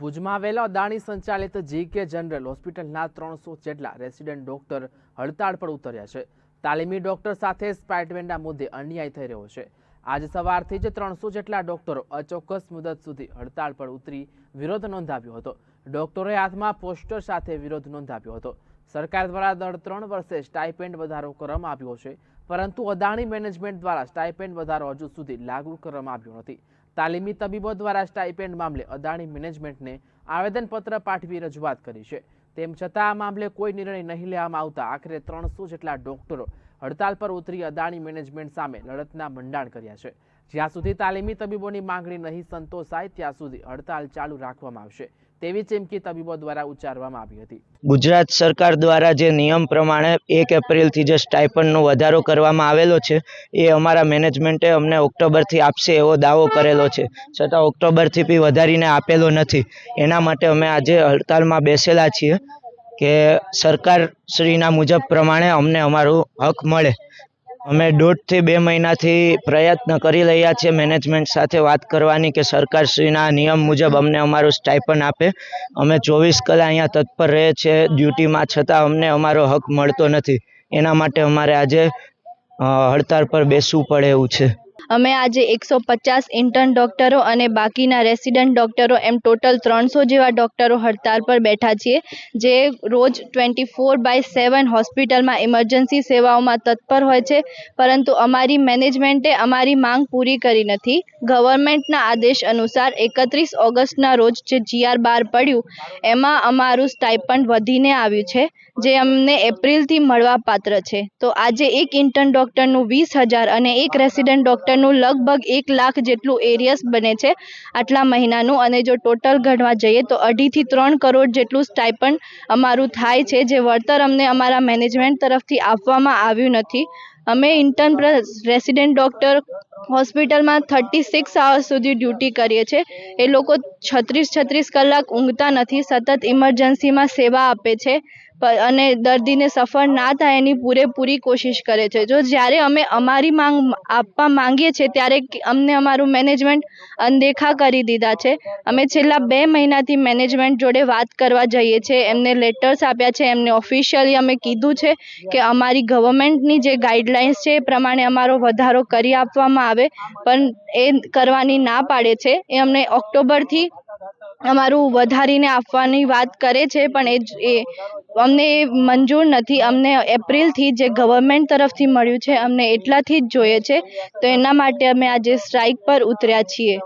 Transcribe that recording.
ભુજમાં આવેલા અદાણી સંચાલિત જીકે જનરલ હોસ્પિટલના ત્રણસો જેટલા રેસિડેન્ટ ડોક્ટર હડતાળ પર ઉતર્યા છે. તાલીમી ડોક્ટર સાથે સ્પાઇટમેનના મુદ્દે અન્યાય થઈ રહ્યો છે. આજ સવારથી જ ત્રણસો જેટલા ડોક્ટરો અચોક્કસ મુદત સુધી હડતાળ પર ઉતરી વિરોધ નોંધાવ્યો હતો. ડોક્ટરોએ હાથમાં પોસ્ટર સાથે વિરોધ નોંધાવ્યો હતો. સરકાર દ્વારા દર ત્રણ વર્ષે સ્ટાઇપેન્ડ વધારો કરવામાં આવ્યો છે, પરંતુ અદાણી મેનેજમેન્ટ દ્વારા સ્ટાઇપેન્ડ વધારો હજુ સુધી લાગુ કરવામાં આવ્યો નથી. તાલીમી તબીબો દ્વારા સ્ટાઇપેન્ડ મામલે અદાણી મેનેજમેન્ટને આવેદનપત્ર પાઠવી રજૂઆત કરી છે. તેમ છતાં આ મામલે કોઈ નિર્ણય નહીં લેવામાં આવતા આખરે ત્રણસો જેટલા ડોક્ટરો હડતાલ પર ઉતરી અદાણી મેનેજમેન્ટ સામે લડતના મંડાણ કર્યા છે. જ્યાં સુધી તાલીમી તબીબોની માંગણી નહીં સંતોષાય, ત્યાં સુધી હડતાલ ચાલુ રાખવામાં આવશે. તેવી ચીમકી તબીબો દ્વારા ઉચ્ચારવામાં આવી હતી. ગુજરાત સરકાર દ્વારા જે નિયમ પ્રમાણે એક એપ્રિલથી જે સ્ટાઇપનનો વધારો કરવામાં આવેલો છે, એ અમારા મેનેજમેન્ટે અમને ઓક્ટોબરથી આપશે એવો દાવો કરેલો છે. છતાં ઓક્ટોબરથી બી વધારીને આપેલો નથી. એના માટે અમે આજે હડતાલમાં બેસેલા છીએ કે સરકારશ્રીના મુજબ પ્રમાણે અમને અમારું હક મળે. અમે દોઢથી બે મહિનાથી પ્રયત્ન કરી રહ્યા છીએ મેનેજમેન્ટ સાથે વાત કરવાની કે સરકારશ્રીના નિયમ મુજબ અમને અમારું સ્ટાઇપન્ડ આપે. અમે ચોવીસ કલાક અહીંયા તત્પર રહે છે ડ્યુટીમાં છતાં અમને અમારો હક મળતો નથી. એના માટે અમારે આજે હડતાળ પર બેસવું પડે એવું છે. અમે આજે એકસો પચાસ ઇન્ટર્ન ડૉક્ટરો અને બાકીના રેસિડન્ટ ડૉક્ટરો એમ ટોટલ ત્રણસો જેવા ડૉક્ટરો હડતાલ પર બેઠા છીએ, જે રોજ ટ્વેન્ટી ફોર બાય સેવન હોસ્પિટલમાં ઇમરજન્સી સેવાઓમાં તત્પર હોય છે, પરંતુ અમારી મેનેજમેન્ટે અમારી માંગ પૂરી કરી નથી. ગવર્મેન્ટના આદેશ અનુસાર એકત્રીસ ઓગસ્ટના રોજ જે જીઆર બહાર પડ્યું, એમાં અમારું સ્ટાઇપન્ડ વધીને આવ્યું છે, જે અમને એપ્રિલથી મળવા પાત્ર છે. તો આજે એક ઇન્ટર્ન ડૉક્ટરનું વીસ હજાર અને એક રેસિડન્ટ ડૉક્ટરનું લગભગ એક લાખ જેટલું એરિયસ બને છે આટલા મહિનાનું. અને જો ટોટલ ગણવા જઈએ તો અઢીથી ત્રણ કરોડ જેટલું સ્ટાઇપન્ડ અમારું થાય છે, જે વળતર અમને અમારા મેનેજમેન્ટ તરફથી આપવામાં આવ્યું નથી. અમે ઇન્ટર્ન રેસિડેન્ટ ડૉક્ટર હોસ્પિટલમાં થર્ટી સિક્સ આવર્સ સુધી ડ્યુટી કરીએ છીએ. એ લોકો છત્રીસ છત્રીસ કલાક ઊંઘતા નથી, સતત ઇમરજન્સીમાં સેવા આપે છે. અને દર્દીને સફળ ના થાય એની પૂરેપૂરી કોશિશ કરે છે. જો જ્યારે અમે અમારી માંગ આપવા માંગીએ છીએ, ત્યારે અમને અમારું મેનેજમેન્ટ અનદેખા કરી દીધા છે. અમે છેલ્લા બે મહિનાથી મેનેજમેન્ટ જોડે વાત કરવા જઈએ છીએ, એમને લેટર્સ આપ્યા છે, એમને ઓફિશિયલી અમે કીધું છે કે અમારી ગવર્મેન્ટની જે ગાઈડલાઇન્સ છે, એ પ્રમાણે અમારો વધારો કરી આપવામાં આવે, પણ એ કરવાની ના પાડે છે. એ અમને ઓક્ટોબરથી અમારું વધારીને આપવાની વાત કરે છે, પણ એ એ અમને મંજૂર નથી. અમને એપ્રિલથી જે ગવર્મેન્ટ તરફથી મળ્યું છે, અમને એટલાથી જ જોઈએ છે. તો એના માટે અમે આજે સ્ટ્રાઇક પર ઉતર્યા છીએ.